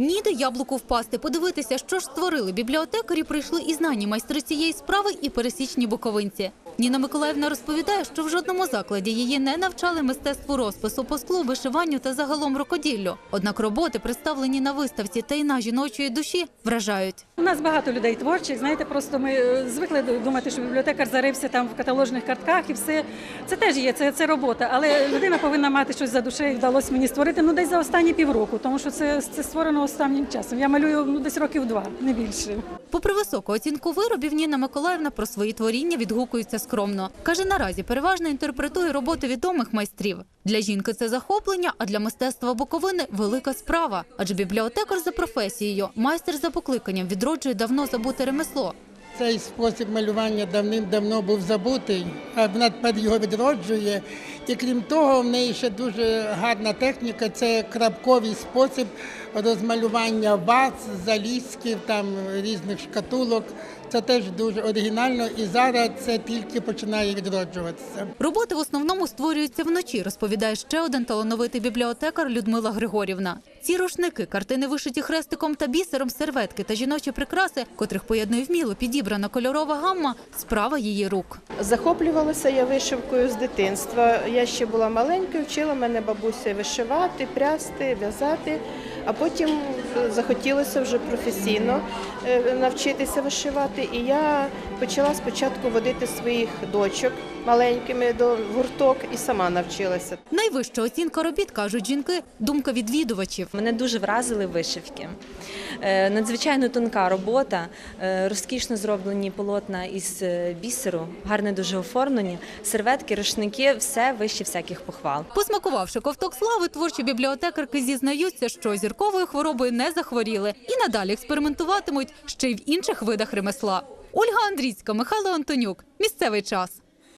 Ніде яблуку впасти, подивитися, що ж створили бібліотекарі, прийшли і знані майстри цієї справи, і пересічні буковинці. Ніна Миколаївна розповідає, що в жодному закладі її не навчали мистецтву розпису по склу, вишиванню та загалом рукоділлю. Однак роботи, представлені на виставці та й на жіночої душі, вражають. У нас багато людей творчих. Знаєте, просто ми е, звикли думати, що бібліотекар зарився там в каталожних картках і все. Це теж є, це, це робота. Але людина повинна мати щось за душею. Вдалося мені створити ну десь за останні півроку, тому що це, це створено останнім часом. Я малюю ну, десь років два, не більше. Попри високу оцінку виробів, Ніна Миколаївна про свої творіння відгукується скромно. Каже, наразі переважно інтерпретує роботи відомих майстрів. Для жінки це захоплення, а для мистецтва Буковини велика справа. Адже бібліотекар за професією, майстер за покликанням відроджує давно забуте ремесло. Цей спосіб малювання давним-давно був забутий, а вона його відроджує. І крім того, в неї ще дуже гарна техніка це крапковий спосіб розмалювання ваз, залізків, там різних шкатулок. Це теж дуже оригінально, і зараз це тільки починає відроджуватися. Роботи в основному створюються вночі, розповідає ще один талановитий бібліотекар Людмила Григорівна. Ці рушники, картини вишиті хрестиком та бісером, серветки та жіночі прикраси, котрих поєднує вміло підібрана кольорова гамма, справа її рук. Захоплювалася я вишивкою з дитинства. Я ще була маленькою, вчила мене бабуся вишивати, прясти, в'язати. А потім захотілося вже професійно е, навчитися вишивати. І я почала спочатку водити своїх дочок маленькими до гурток і сама навчилася. Найвища оцінка робіт, кажуть жінки, думка відвідувачів. Мене дуже вразили вишивки. Е, Надзвичайно тонка робота, е, розкішно зроблені полотна із е, бісеру, гарно дуже оформлені, серветки, рушники, все вище всяких похвал. Посмакувавши ковток слави, творчі бібліотекарки зізнаються, що зірковою хворобою не захворіли і надалі експериментуватимуть ще й в інших видах ремесла. Ольга Андрійська, Михайло Антонюк. Місцевий час.